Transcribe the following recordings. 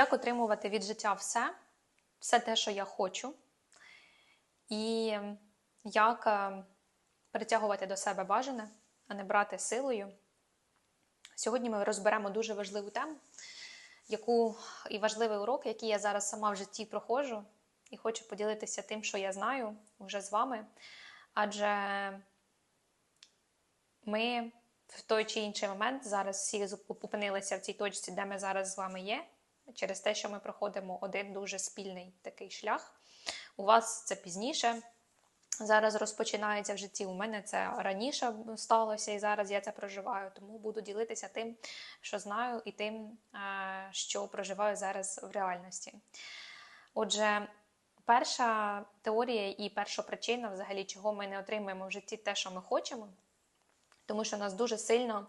Як отримувати від життя все, все те, що я хочу, і як е, притягувати до себе бажане, а не брати силою. Сьогодні ми розберемо дуже важливу тему, яку і важливий урок, який я зараз сама в житті проходжу, і хочу поділитися тим, що я знаю вже з вами. Адже ми в той чи інший момент зараз всі опинилися в цій точці, де ми зараз з вами є, через те, що ми проходимо один дуже спільний такий шлях. У вас це пізніше. Зараз розпочинається в житті. У мене це раніше сталося, і зараз я це проживаю. Тому буду ділитися тим, що знаю, і тим, що проживаю зараз в реальності. Отже, перша теорія і перша причина, взагалі, чого ми не отримуємо в житті те, що ми хочемо, тому що нас дуже сильно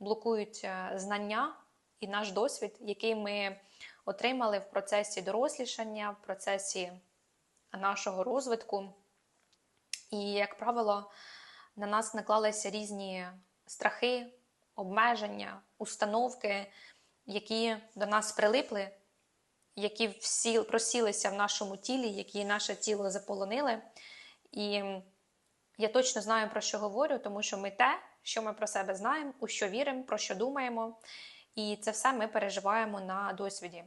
блокують е, знання і наш досвід, який ми отримали в процесі дорослішання, в процесі нашого розвитку. І, як правило, на нас наклалися різні страхи, обмеження, установки, які до нас прилипли, які всі просілися в нашому тілі, які наше тіло заполонили. І я точно знаю, про що говорю, тому що ми те, що ми про себе знаємо, у що віримо, про що думаємо. І це все ми переживаємо на досвіді.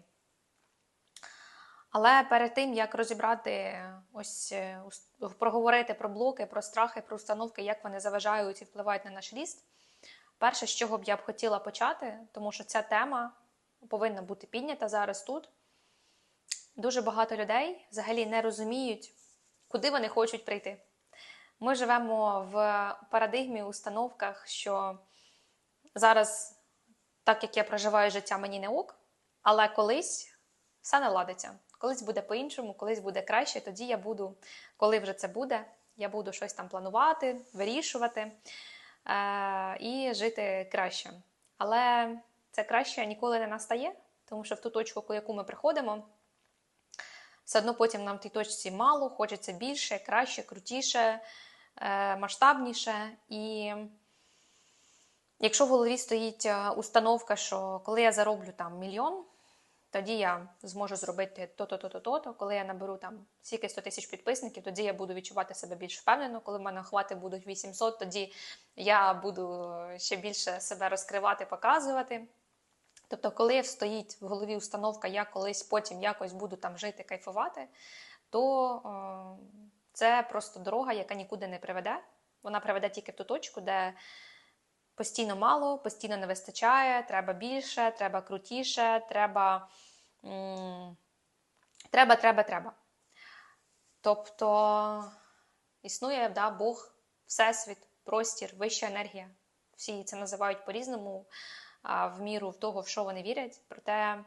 Але перед тим, як розібрати, ось е, проговорити про блоки, про страхи, про установки, як вони заважають і впливають на наш ріст, перше, з чого б я б хотіла почати, тому що ця тема повинна бути піднята зараз тут. Дуже багато людей взагалі не розуміють, куди вони хочуть прийти. Ми живемо в парадигмі, установках, що зараз, так як я проживаю життя, мені не ок, але колись все наладиться. Колись буде по-іншому, колись буде краще. Тоді я буду, коли вже це буде, я буду щось там планувати, вирішувати е- і жити краще. Але це краще ніколи не настає, тому що в ту точку, яку ми приходимо, все одно потім нам в тій точці мало, хочеться більше, краще, крутіше, е- масштабніше. І якщо в голові стоїть е, установка, що коли я зароблю там мільйон, тоді я зможу зробити то-то, то-то, то-то. Коли я наберу там стільки 100 тисяч підписників, тоді я буду відчувати себе більш впевнено. Коли в мене охвати будуть 800, тоді я буду ще більше себе розкривати, показувати. Тобто, коли стоїть в голові установка, я колись потім якось буду там жити, кайфувати, то о, це просто дорога, яка нікуди не приведе. Вона приведе тільки в ту точку, де постійно мало, постійно не вистачає, треба більше, треба крутіше, треба, треба, треба, треба. Тобто існує да, Бог, Всесвіт, простір, вища енергія. Всі це називають по-різному, в міру в того, в що вони вірять. Проте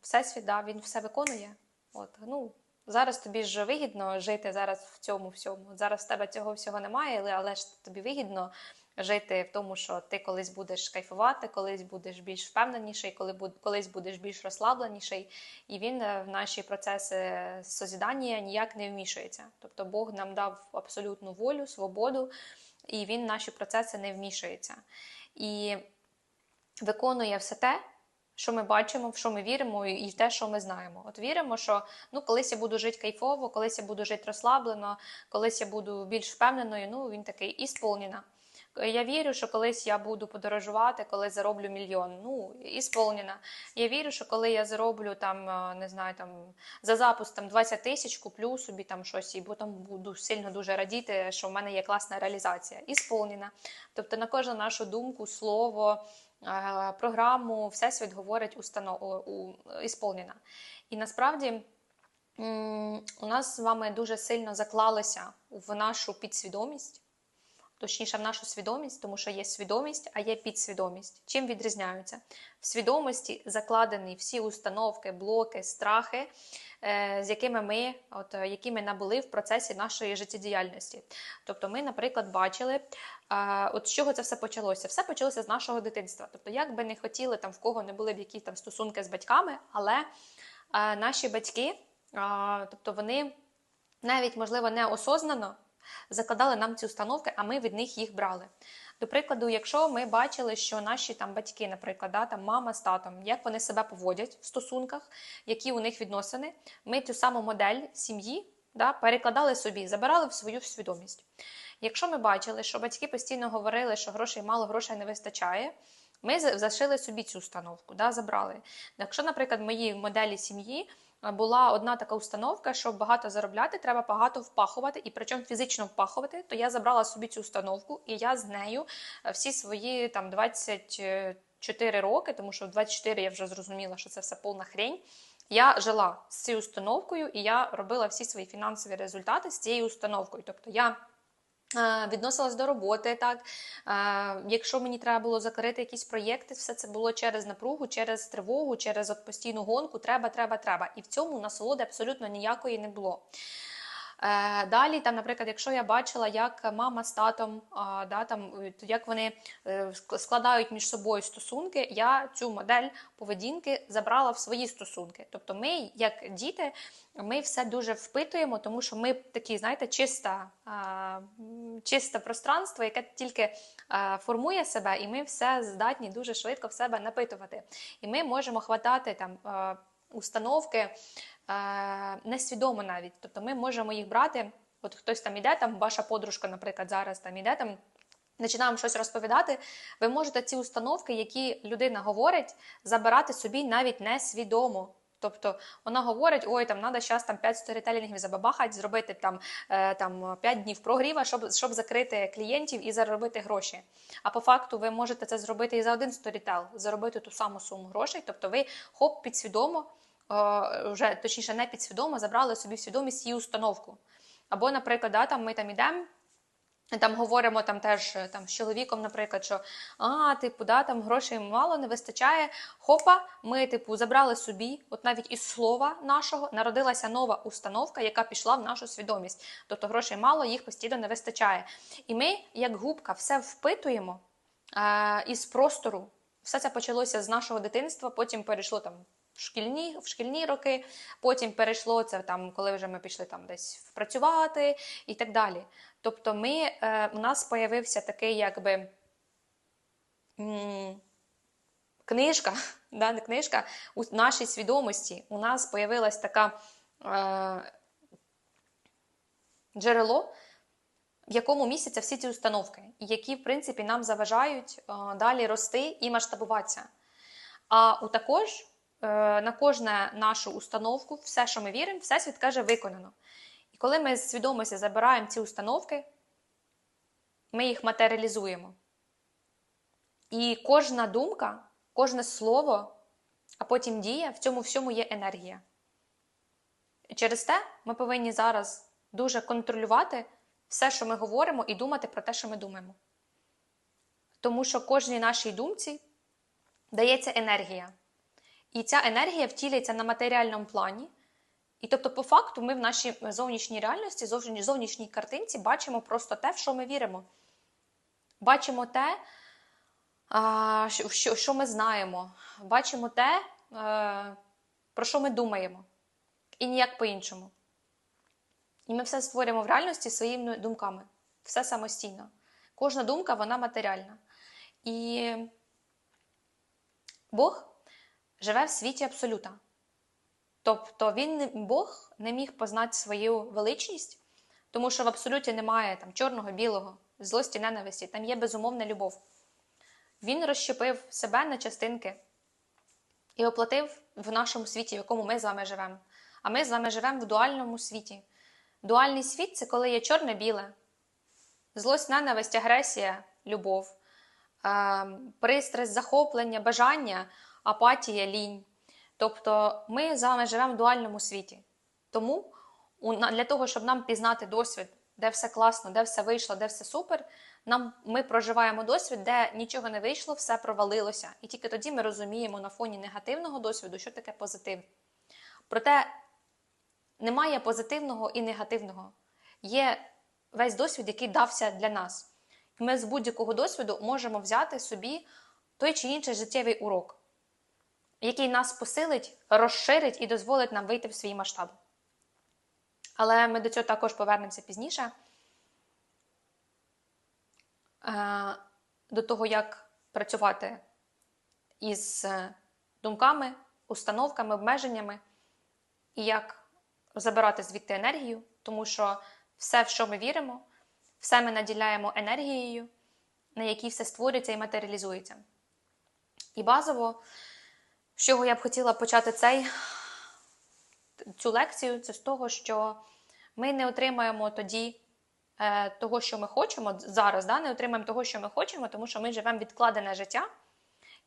Всесвіт, да, він все виконує. От, ну, Зараз тобі ж вигідно жити зараз в цьому всьому. Зараз в тебе цього всього немає, але ж тобі вигідно жити в тому, що ти колись будеш кайфувати, колись будеш більш впевненіший, коли колись будеш більш розслабленіший, і він е, в наші процеси созідання ніяк не вмішується. Тобто Бог нам дав абсолютну волю, свободу, і він в наші процеси не вмішується. І виконує все те. Що ми бачимо, в що ми віримо, і в те, що ми знаємо. От віримо, що ну колись я буду жити кайфово, колись я буду жити розслаблено, колись я буду більш впевненою. Ну він такий ісполнена. Я вірю, що колись я буду подорожувати, коли зароблю мільйон. Ну, і сповнена. Я вірю, що коли я зароблю там, е, не знаю, там за запуск там 20 тисяч, куплю собі там щось, і потім буду сильно дуже радіти, що в мене є класна реалізація. І сповнена. Тобто на кожну нашу думку, слово, е, програму, всесвіт говорить установ... ісполнена. І насправді. У нас з вами дуже сильно заклалося в нашу підсвідомість точніше в нашу свідомість, тому що є свідомість, а є підсвідомість. Чим відрізняються? В свідомості закладені всі установки, блоки, страхи, е, з якими ми от, які ми набули в процесі нашої життєдіяльності. Тобто, ми, наприклад, бачили, е, от з чого це все почалося. Все почалося з нашого дитинства. Тобто, як би не хотіли, там в кого не були б якісь там стосунки з батьками, але е, наші батьки, тобто вони навіть, можливо, неосознано закладали нам ці установки, а ми від них їх брали. До прикладу, якщо ми бачили, що наші там батьки, наприклад, да, там мама з татом, як вони себе поводять в стосунках, які у них відносини, ми цю саму модель сім'ї да, перекладали собі, забирали в свою свідомість. Якщо ми бачили, що батьки постійно говорили, що грошей мало, грошей не вистачає, ми зашили собі цю установку, да, забрали. Якщо, наприклад, в моїй моделі сім'ї була одна така установка, що багато заробляти, треба багато впахувати, і причому фізично впахувати, то я забрала собі цю установку, і я з нею всі свої там 24 роки, тому що в 24 я вже зрозуміла, що це все повна хрень. Я жила з цією установкою, і я робила всі свої фінансові результати з цією установкою. Тобто я Відносилась до роботи, так якщо мені треба було закрити якісь проєкти, все це було через напругу, через тривогу, через от постійну гонку. Треба, треба, треба. І в цьому насолоди абсолютно ніякої не було. Е, далі, там, наприклад, якщо я бачила, як мама з татом, да, там, е, як вони е, складають між собою стосунки, я цю модель поведінки забрала в свої стосунки. Тобто, ми, як діти, ми все дуже впитуємо, тому що ми такі, знаєте, чиста, чисте пространство, яке тільки формує себе, і ми все здатні дуже швидко в себе напитувати. І ми можемо хватати там установки несвідомо навіть. Тобто ми можемо їх брати. От хтось там іде, там ваша подружка, наприклад, зараз там іде там. Починаємо щось розповідати, ви можете ці установки, які людина говорить, забирати собі навіть несвідомо. Тобто вона говорить, ой, там треба зараз там 5 сторітелінгів забабахати, зробити там е, там 5 днів прогріва, щоб щоб закрити клієнтів і заробити гроші. А по факту ви можете це зробити і за один сторітел, заробити ту саму суму грошей. Тобто ви хоп підсвідомо вже точніше не підсвідомо забрали собі в свідомість її установку. Або, наприклад, да, там ми там ідемо. Там говоримо там теж там з чоловіком, наприклад, що а, типу, да, там грошей мало не вистачає. Хопа, ми, типу, забрали собі, от навіть із слова нашого народилася нова установка, яка пішла в нашу свідомість. Тобто грошей мало, їх постійно не вистачає. І ми, як губка, все впитуємо а, із простору. Все це почалося з нашого дитинства, потім перейшло там шкільні в шкільні роки, потім перейшло це там, коли вже ми пішли там десь працювати і так далі. Тобто, ми, е, у нас з'явився такий, якби. Книжка, да, не книжка у нашій свідомості у нас з'явилась така е, джерело, в якому містяться всі ці установки, які, в принципі, нам заважають е, далі рости і масштабуватися. А у також на кожну нашу установку, все, що ми віримо, всесвіт каже, виконано. І коли ми з свідомості забираємо ці установки, ми їх матеріалізуємо. І кожна думка, кожне слово, а потім дія, в цьому всьому є енергія. І через те ми повинні зараз дуже контролювати все, що ми говоримо, і думати про те, що ми думаємо. Тому що кожній нашій думці дається енергія. І ця енергія втілюється на матеріальному плані. І тобто, по факту, ми в нашій зовнішній реальності, зовнішній картинці бачимо просто те, в що ми віримо. Бачимо те, що що ми знаємо, бачимо те, е, про що ми думаємо. І ніяк по-іншому. І ми все створюємо в реальності своїми думками. Все самостійно. Кожна думка, вона матеріальна. І Бог живе в світі абсолюта. Тобто він, Бог не міг познати свою величність, тому що в абсолюті немає там чорного, білого, злості, ненависті, там є безумовна любов. Він розщепив себе на частинки і оплатив в нашому світі, в якому ми з вами живемо. А ми з вами живемо в дуальному світі. Дуальний світ це коли є чорне-біле, злость, ненависть, агресія, любов, ем, пристрасть, захоплення, бажання апатія, лінь. Тобто ми з вами живемо в дуальному світі. Тому для того, щоб нам пізнати досвід, де все класно, де все вийшло, де все супер, нам, ми проживаємо досвід, де нічого не вийшло, все провалилося. І тільки тоді ми розуміємо на фоні негативного досвіду, що таке позитив. Проте немає позитивного і негативного. Є весь досвід, який дався для нас. Ми з будь-якого досвіду можемо взяти собі той чи інший життєвий урок який нас посилить, розширить і дозволить нам вийти в свій масштаб. Але ми до цього також повернемося пізніше. Е, до того, як працювати із е, думками, установками, обмеженнями, і як забирати звідти енергію, тому що все, в що ми віримо, все ми наділяємо енергією, на якій все створюється і матеріалізується. І базово, з чого я б хотіла почати цей, цю лекцію, це з того, що ми не отримаємо тоді е, того, що ми хочемо зараз, да, не отримаємо того, що ми хочемо, тому що ми живемо відкладене життя.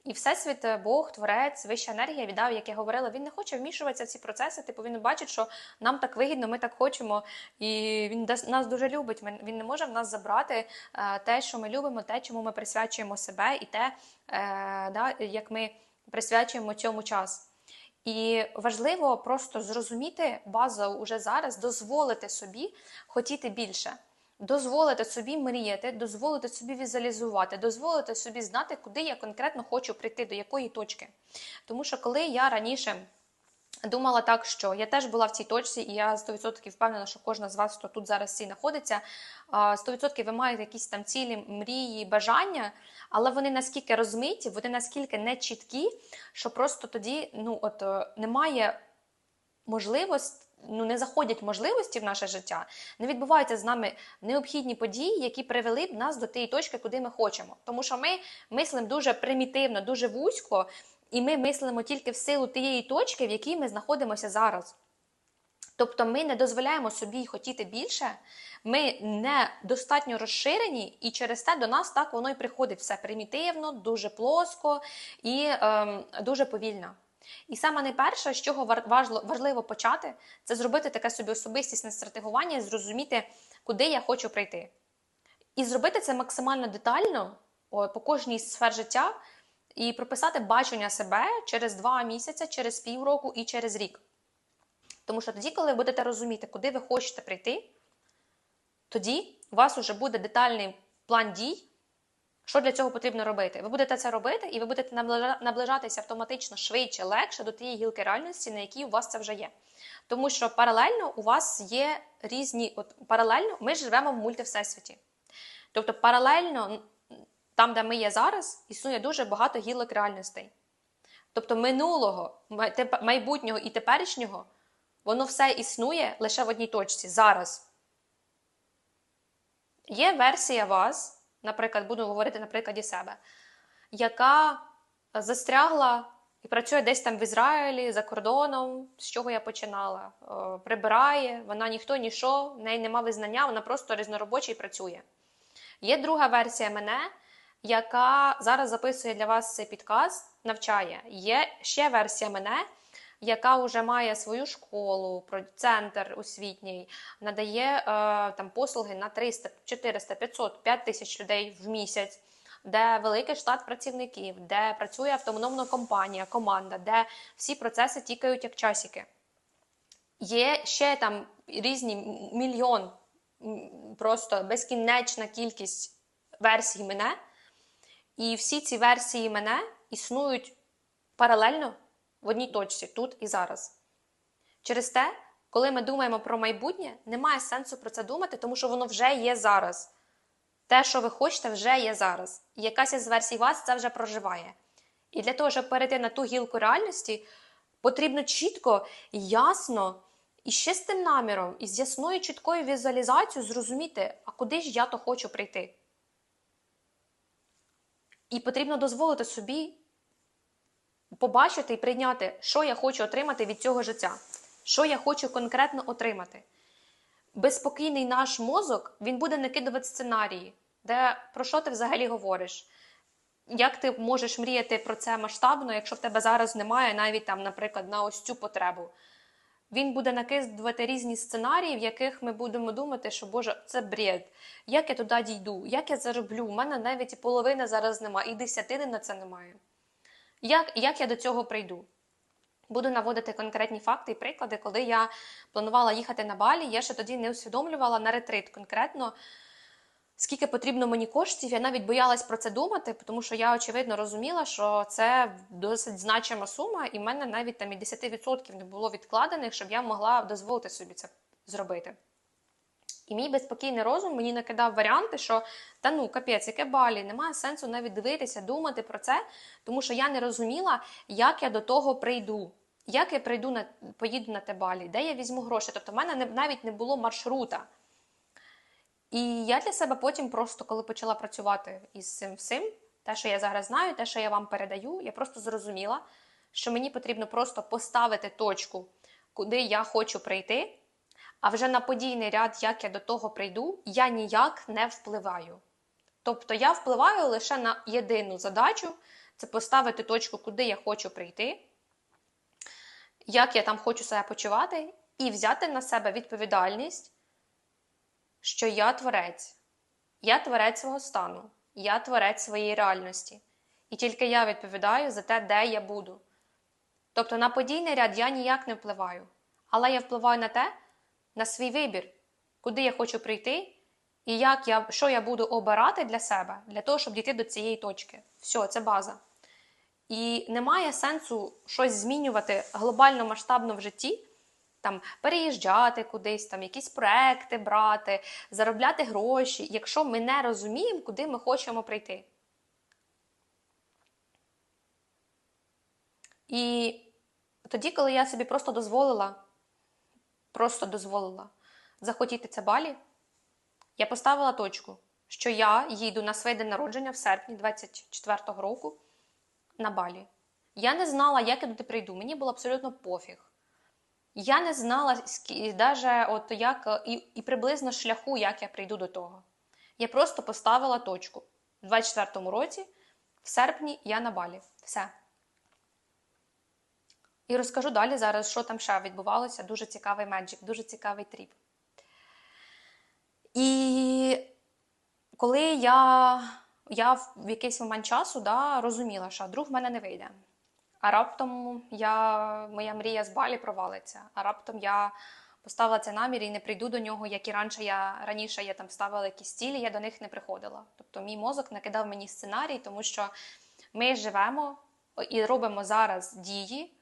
І Всесвіт, е, Бог, Творець, вища енергія віддав, як я говорила, він не хоче вмішуватися в ці процеси. Типу він бачить, що нам так вигідно, ми так хочемо, і він нас дуже любить. Він не може в нас забрати е, те, що ми любимо, те, чому ми присвячуємо себе, і те, е, да, як ми присвячуємо цьому час. І важливо просто зрозуміти базово уже зараз, дозволити собі хотіти більше дозволити собі мріяти, дозволити собі візуалізувати, дозволити собі знати, куди я конкретно хочу прийти, до якої точки. Тому що коли я раніше. Думала так, що я теж була в цій точці, і я 100% впевнена, що кожна з вас, хто тут зараз всі знаходиться, 100% ви маєте якісь там цілі, мрії, бажання, але вони наскільки розмиті, вони наскільки не чіткі, що просто тоді ну, от, е, немає можливості ну, не заходять можливості в наше життя, не відбуваються з нами необхідні події, які привели б нас до тієї точки, куди ми хочемо. Тому що ми мислимо дуже примітивно, дуже вузько, і ми мислимо тільки в силу тієї точки, в якій ми знаходимося зараз. Тобто ми не дозволяємо собі хотіти більше, ми не достатньо розширені, і через те до нас так воно і приходить все примітивно, дуже плоско і ем, дуже повільно. І саме найперше, з чого важливо почати, це зробити таке собі особистісне стратегування і зрозуміти, куди я хочу прийти. І зробити це максимально детально по кожній сфер життя, і прописати бачення себе через два місяці, через півроку і через рік. Тому що тоді, коли будете розуміти, куди ви хочете прийти, тоді у вас вже буде детальний план дій. Що для цього потрібно робити? Ви будете це робити, і ви будете наближатися автоматично швидше, легше до тієї гілки реальності, на якій у вас це вже є. Тому що паралельно у вас є різні, от паралельно ми живемо в мультивсесвіті. Тобто, паралельно там, де ми є зараз, існує дуже багато гілок реальностей. Тобто минулого, майбутнього і теперішнього, воно все існує лише в одній точці зараз. Є версія вас наприклад, буду говорити на прикладі себе, яка застрягла і працює десь там в Ізраїлі за кордоном, з чого я починала. Прибирає, вона ніхто нішов, в неї нема визнання, вона просто різноробоча і працює. Є друга версія мене, яка зараз записує для вас цей підказ, навчає. Є ще версія мене яка вже має свою школу, центр освітній, надає е, там послуги на 300, 400, 500, 5 тисяч людей в місяць. Де великий штат працівників, де працює автономна компанія, команда, де всі процеси тікають як часики. Є ще там різні мільйон, просто безкінечна кількість версій мене. І всі ці версії мене існують паралельно в одній точці, тут і зараз. Через те, коли ми думаємо про майбутнє, немає сенсу про це думати, тому що воно вже є зараз. Те, що ви хочете, вже є зараз. І якась із версій вас це вже проживає. І для того, щоб перейти на ту гілку реальності, потрібно чітко, ясно і з чистим наміром, і з ясною чіткою візуалізацією зрозуміти, а куди ж я то хочу прийти. І потрібно дозволити собі побачити і прийняти, що я хочу отримати від цього життя, що я хочу конкретно отримати. Безспокійний наш мозок він буде накидувати сценарії, де про що ти взагалі говориш. Як ти можеш мріяти про це масштабно, якщо в тебе зараз немає навіть там, наприклад, на ось цю потребу? Він буде накидувати різні сценарії, в яких ми будемо думати, що Боже, це бред. Як я туди дійду? Як я зароблю? У мене навіть і половини зараз немає, і десятини на це немає. Як, Як я до цього прийду? Буду наводити конкретні факти і приклади, коли я планувала їхати на Балі, я ще тоді не усвідомлювала на ретрит конкретно, скільки потрібно мені коштів. Я навіть боялась про це думати, тому що я, очевидно, розуміла, що це досить значима сума, і в мене навіть там і 10% не було відкладених, щоб я могла дозволити собі це зробити. І мій безпокійний розум мені накидав варіанти, що та ну капець, яке балі, немає сенсу навіть дивитися, думати про це, тому що я не розуміла, як я до того прийду. Як я прийду на поїду на те балі, де я візьму гроші? Тобто, в мене не, навіть не було маршрута. І я для себе потім, просто коли почала працювати із цим всім, те, що я зараз знаю, те, що я вам передаю, я просто зрозуміла, що мені потрібно просто поставити точку, куди я хочу прийти. А вже на подійний ряд, як я до того прийду, я ніяк не впливаю. Тобто я впливаю лише на єдину задачу це поставити точку, куди я хочу прийти, як я там хочу себе почувати, і взяти на себе відповідальність, що я творець. Я творець свого стану, я творець своєї реальності. І тільки я відповідаю за те, де я буду. Тобто на подійний ряд я ніяк не впливаю, але я впливаю на те, на свій вибір, куди я хочу прийти, і як я, що я буду обирати для себе, для того, щоб дійти до цієї точки. Все, це база. І немає сенсу щось змінювати глобально масштабно в житті, там переїжджати кудись, там якісь проекти брати, заробляти гроші, якщо ми не розуміємо, куди ми хочемо прийти. І тоді, коли я собі просто дозволила, просто дозволила захотіти це балі, я поставила точку, що я їду на своє день народження в серпні 24-го року на балі. Я не знала, як я туди прийду. Мені було абсолютно пофіг. Я не знала навіть от як і, і приблизно шляху, як я прийду до того. Я просто поставила точку. У 24-му році, в серпні, я на балі. Все. І розкажу далі зараз, що там ще відбувалося. Дуже цікавий меджик, дуже цікавий тріп. І коли я я в якийсь момент часу да, розуміла, що друг в мене не вийде. А раптом я, моя мрія з балі провалиться. А раптом я поставила цей намір і не прийду до нього, як і раніше я раніше я там ставила якісь цілі, я до них не приходила. Тобто мій мозок накидав мені сценарій, тому що ми живемо і робимо зараз дії,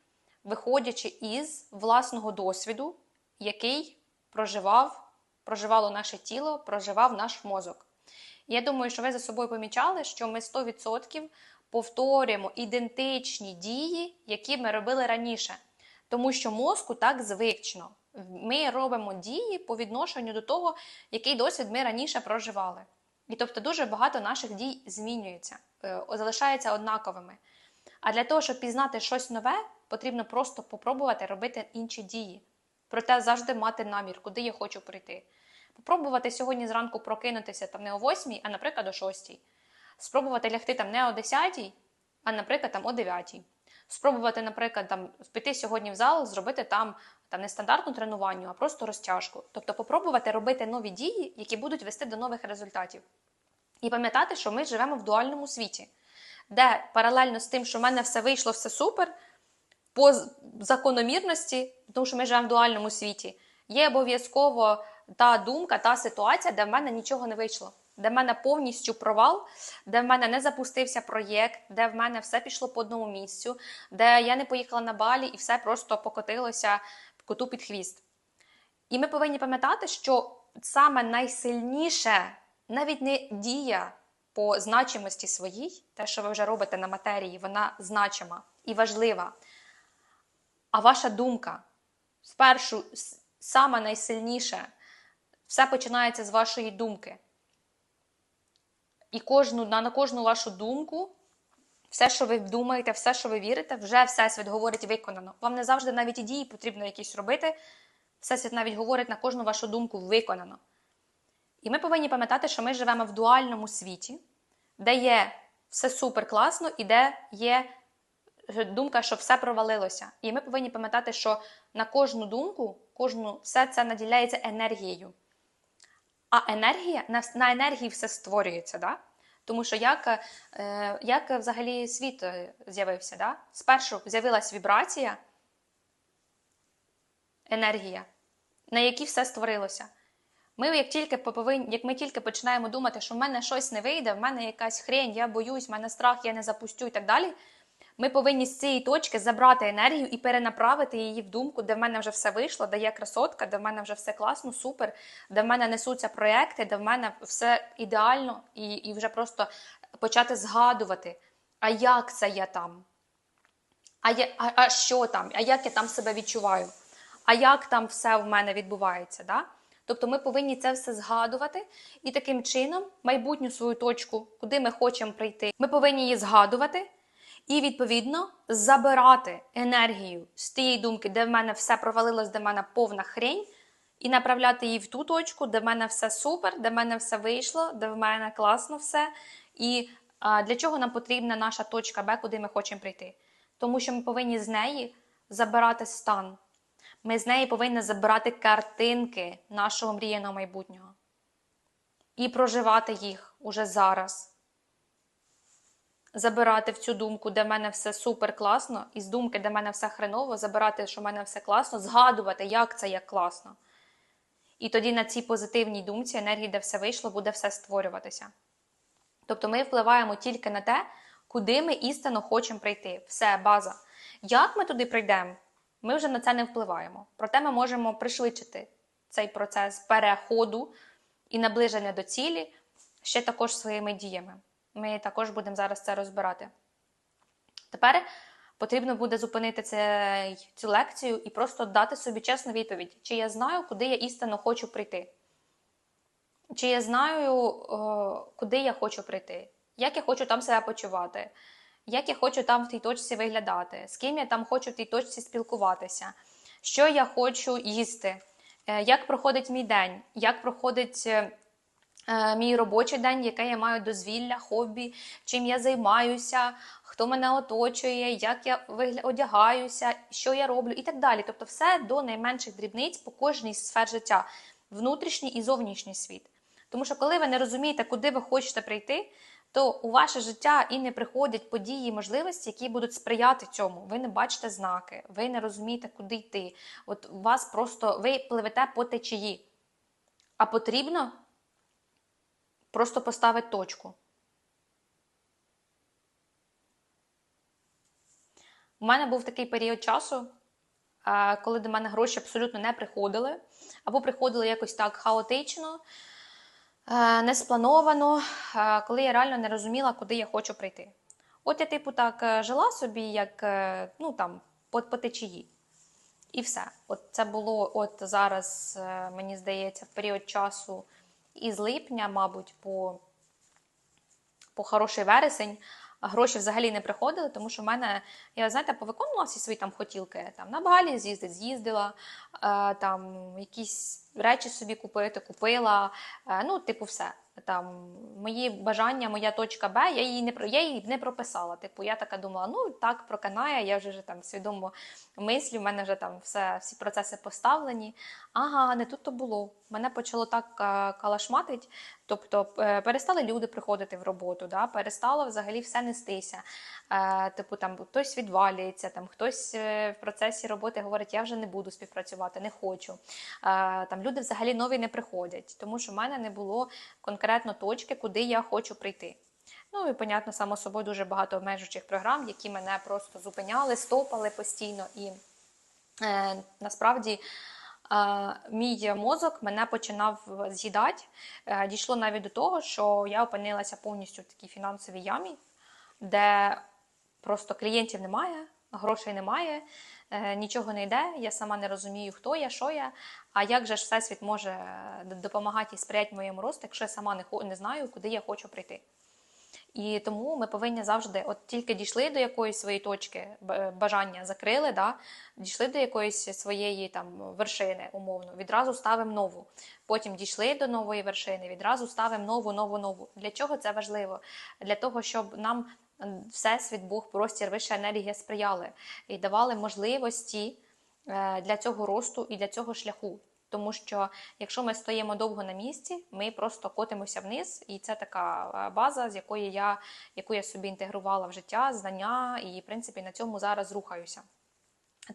виходячи із власного досвіду, який проживав, проживало наше тіло, проживав наш мозок. Я думаю, що ви за собою помічали, що ми 100% повторюємо ідентичні дії, які ми робили раніше. Тому що мозку так звично. Ми робимо дії по відношенню до того, який досвід ми раніше проживали. І тобто дуже багато наших дій змінюється, е, залишаються однаковими. А для того, щоб пізнати щось нове, потрібно просто попробувати робити інші дії. Проте завжди мати намір, куди я хочу прийти. Попробувати сьогодні зранку прокинутися там не о 8, а, наприклад, о 6 спробувати лягти там не о 10, а, наприклад, там о 9. Спробувати, наприклад, там піти сьогодні в зал, зробити там там не стандартну тренування, а просто розтяжку. Тобто попробувати робити нові дії, які будуть вести до нових результатів. І пам'ятати, що ми живемо в дуальному світі, де паралельно з тим, що в мене все вийшло, все супер, по закономірності, тому що ми живемо в дуальному світі, є обов'язково та думка, та ситуація, де в мене нічого не вийшло де в мене повністю провал, де в мене не запустився проєкт, де в мене все пішло по одному місцю, де я не поїхала на балі і все просто покотилося коту під хвіст. І ми повинні пам'ятати, що саме найсильніше навіть не дія по значимості своїй, те, що ви вже робите на матерії, вона значима і важлива. А ваша думка спершу саме найсильніше, все починається з вашої думки. І кожну, на, на кожну вашу думку, все, що ви думаєте, все, що ви вірите, вже Всесвіт говорить виконано. Вам не завжди навіть і дії потрібно якісь робити. Всесвіт навіть говорить на кожну вашу думку виконано. І ми повинні пам'ятати, що ми живемо в дуальному світі, де є все супер класно і де є думка, що все провалилося. І ми повинні пам'ятати, що на кожну думку, кожну, все це наділяється енергією. А енергія на енергії все створюється. Да? Тому що як е, як взагалі світ е, з'явився? Да? Спершу з'явилась вібрація, енергія, на якій все створилося. Ми, як тільки повинні, як ми тільки починаємо думати, що в мене щось не вийде, в мене якась хрень, я боюсь, в мене страх, я не запустю і так далі. Ми повинні з цієї точки забрати енергію і перенаправити її в думку, де в мене вже все вийшло, де є красотка, де в мене вже все класно, супер, де в мене несуться проекти, де в мене все ідеально, і, і вже просто почати згадувати, а як це я там? А, я, а, а що там? А як я там себе відчуваю? А як там все в мене відбувається? Да? Тобто ми повинні це все згадувати, і таким чином майбутню свою точку, куди ми хочемо прийти, ми повинні її згадувати і, відповідно, забирати енергію з тієї думки, де в мене все провалилось, де в мене повна хрень, і направляти її в ту точку, де в мене все супер, де в мене все вийшло, де в мене класно все. І а, для чого нам потрібна наша точка Б, куди ми хочемо прийти? Тому що ми повинні з неї забирати стан. Ми з неї повинні забирати картинки нашого мріяного майбутнього і проживати їх уже зараз. Забирати в цю думку, де в мене все супер класно, і з думки, де в мене все хреново, забирати, що в мене все класно, згадувати, як це як класно. І тоді на цій позитивній думці енергії, де все вийшло, буде все створюватися. Тобто ми впливаємо тільки на те, куди ми істинно хочемо прийти. Все, база. Як ми туди прийдемо? Ми вже на це не впливаємо. Проте ми можемо пришвидшити цей процес переходу і наближення до цілі ще також своїми діями. Ми також будемо зараз це розбирати. Тепер потрібно буде зупинити цей, цю лекцію і просто дати собі чесну відповідь, чи я знаю, куди я істинно хочу прийти. Чи я знаю, о, куди я хочу прийти, як я хочу там себе почувати, як я хочу там в тій точці виглядати, з ким я там хочу в тій точці спілкуватися, що я хочу їсти, е, як проходить мій день, як проходить е, е, мій робочий день, яке я маю дозвілля, хобі, чим я займаюся, хто мене оточує, як я одягаюся, що я роблю і так далі. Тобто, все до найменших дрібниць по кожній сфер життя, внутрішній і зовнішній світ. Тому що, коли ви не розумієте, куди ви хочете прийти, то у ваше життя і не приходять події, можливості, які будуть сприяти цьому. Ви не бачите знаки, ви не розумієте, куди йти. От вас просто ви пливете по течії. А потрібно просто поставити точку. У мене був такий період часу, коли до мене гроші абсолютно не приходили, або приходили якось так хаотично. Е, не сплановано, е, коли я реально не розуміла, куди я хочу прийти. От я, типу, так е, жила собі, як ну там, по, по течії. І все. От це було от зараз, мені здається, в період часу із липня, мабуть, по, по хороший вересень гроші взагалі не приходили, тому що в мене, я знаєте, повиконувала всі свої там хотілки. Там на Балі з'їздити, з'їздила, е, там якісь речі собі купити, купила. Е, ну, типу, все. Там мої бажання, моя точка Б, я її не я її не прописала. Типу, я така думала, ну так проканає, я вже там свідомо мислю, в мене вже там все, всі процеси поставлені. Ага, не тут то було. Мене почало так калашматить, тобто е, перестали люди приходити в роботу, да? перестало взагалі все нестися. Е, типу, там хтось відвалюється, там хтось е, в процесі роботи говорить, я вже не буду співпрацювати, не хочу. Там люди взагалі нові не приходять, тому що в мене не було конкретно точки, куди я хочу прийти. Ну і, понятно, само собою дуже багато обмежуючих програм, які мене просто зупиняли, стопали постійно. І е, насправді е, мій мозок мене починав з'їдати. Е, дійшло навіть до того, що я опинилася повністю в такій фінансовій ямі, де просто клієнтів немає, грошей немає. Е, нічого не йде, я сама не розумію, хто я, що я, а як же ж Всесвіт може допомагати і сприяти моєму росту, якщо я сама не знаю, куди я хочу прийти. І тому ми повинні завжди, от тільки дійшли до якоїсь своєї точки, бажання закрили, да, дійшли до якоїсь своєї там вершини, умовно, відразу ставимо нову. Потім дійшли до нової вершини, відразу ставимо нову, нову, нову. Для чого це важливо? Для того, щоб нам Всесвіт, Бог, простір, вища енергія сприяли і давали можливості е, для цього росту і для цього шляху. Тому що якщо ми стоїмо довго на місці, ми просто котимося вниз, і це така е, база, з якої я яку я собі інтегрувала в життя, знання, і в принципі на цьому зараз рухаюся.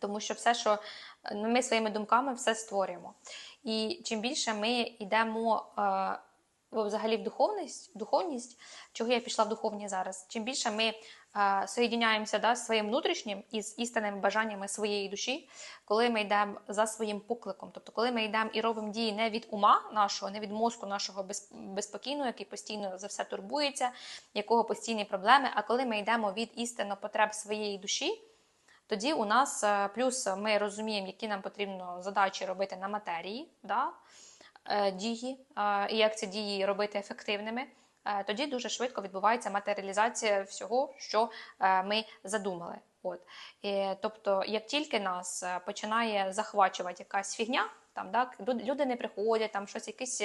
Тому що все, що ну, ми своїми думками все створюємо. І чим більше ми йдемо взагалі в духовність, духовність, чого я пішла в духовні зараз. Чим більше ми соєдиняємося да, з своїм внутрішнім і з істинними бажаннями своєї душі, коли ми йдемо за своїм покликом. Тобто, коли ми йдемо і робимо дії не від ума нашого, не від мозку нашого без- безспокійного, який постійно за все турбується, якого постійні проблеми, а коли ми йдемо від істинно потреб своєї душі. Тоді у нас е, плюс ми розуміємо, які нам потрібно задачі робити на матерії, да? е, дії, е, і як ці дії робити ефективними. Е, Тоді дуже швидко відбувається матеріалізація всього, що е, ми задумали. От. І, тобто, як тільки нас е, починає захвачувати якась фігня, там так люди не приходять, там щось якісь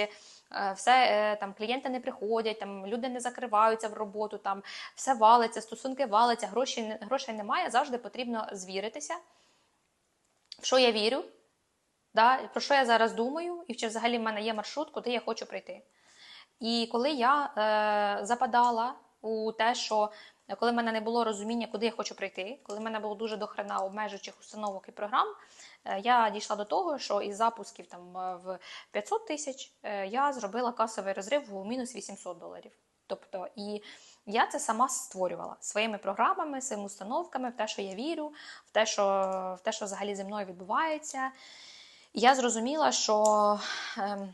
все там клієнти не приходять, там люди не закриваються в роботу, там все валиться, стосунки валиться, грошей, грошей немає. Завжди потрібно звіритися, в що я вірю, да, про що я зараз думаю, і чи взагалі в мене є маршрут, куди я хочу прийти. І коли я е, западала у те, що коли в мене не було розуміння, куди я хочу прийти, коли в мене було дуже дохрена обмежуючих установок і програм, е, я дійшла до того, що із запусків там е, в 500 тисяч е, я зробила касовий розрив у мінус 800 доларів. Тобто, і я це сама створювала своїми програмами, своїми установками, в те, що я вірю, в те, що, в те, що взагалі зі мною відбувається. І я зрозуміла, що. ем,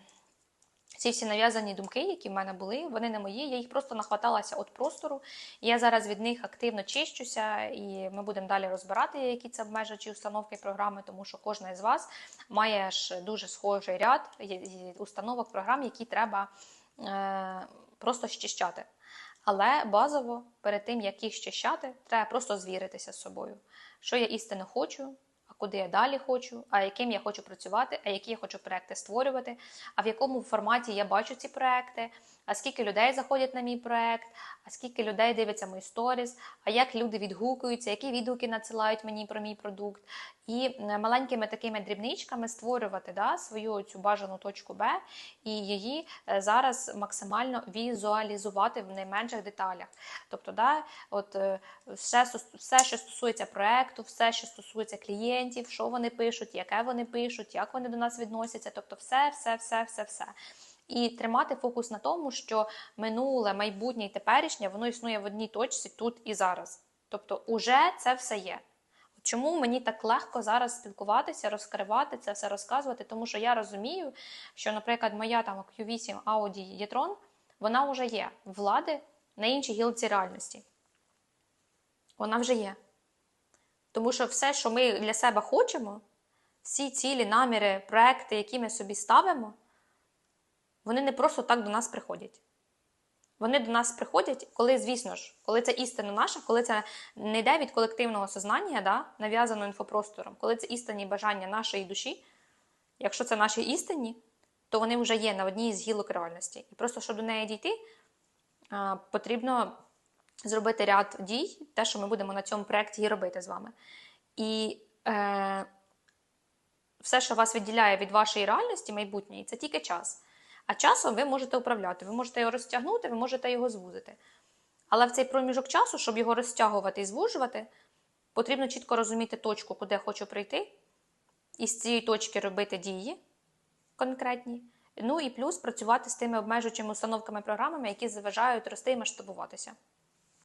ці всі нав'язані думки, які в мене були, вони не мої. Я їх просто нахваталася від простору. Я зараз від них активно чищуся, і ми будемо далі розбирати, які це обмежуючі установки програми, тому що кожна із вас має ж дуже схожий ряд установок програм, які треба е, просто щищати. Але базово, перед тим, як їх щищати, треба просто звіритися з собою, що я істинно хочу, куди я далі хочу, а яким я хочу працювати, а які я хочу проекти створювати, а в якому форматі я бачу ці проекти, а скільки людей заходять на мій проект, а скільки людей дивиться мої сторіс, а як люди відгукуються, які відгуки надсилають мені про мій продукт. І е, маленькими такими дрібничками створювати да, свою цю бажану точку Б і її е, зараз максимально візуалізувати в найменших деталях. Тобто, да, от, е, все, все, що стосується проекту, все, що стосується клієнтів, що вони пишуть, яке вони пишуть, як вони до нас відносяться, тобто все, все, все, все, все. І тримати фокус на тому, що минуле, майбутнє і теперішнє воно існує в одній точці тут і зараз. Тобто, уже це все є. Чому мені так легко зараз спілкуватися, розкривати це все розказувати? Тому що я розумію, що, наприклад, моя там Q8 Audi e-tron, вона вже є влади на іншій гілці реальності. Вона вже є. Тому що все, що ми для себе хочемо, всі цілі, наміри, проекти, які ми собі ставимо, вони не просто так до нас приходять. Вони до нас приходять, коли, звісно ж, коли це істина наша, коли це не йде від колективного сознання, да, нав'язано інфопростором, коли це істинні бажання нашої душі, якщо це наші істинні, то вони вже є на одній з гілок реальності. І просто, щоб до неї дійти, потрібно зробити ряд дій, те, що ми будемо на цьому проєкті і робити з вами. І е, все, що вас відділяє від вашої реальності майбутньої, це тільки час. А часом ви можете управляти, ви можете його розтягнути, ви можете його звузити. Але в цей проміжок часу, щоб його розтягувати і звужувати, потрібно чітко розуміти точку, куди я хочу прийти, і з цієї точки робити дії конкретні. Ну і плюс працювати з тими обмежуючими установками програмами, які заважають рости і масштабуватися.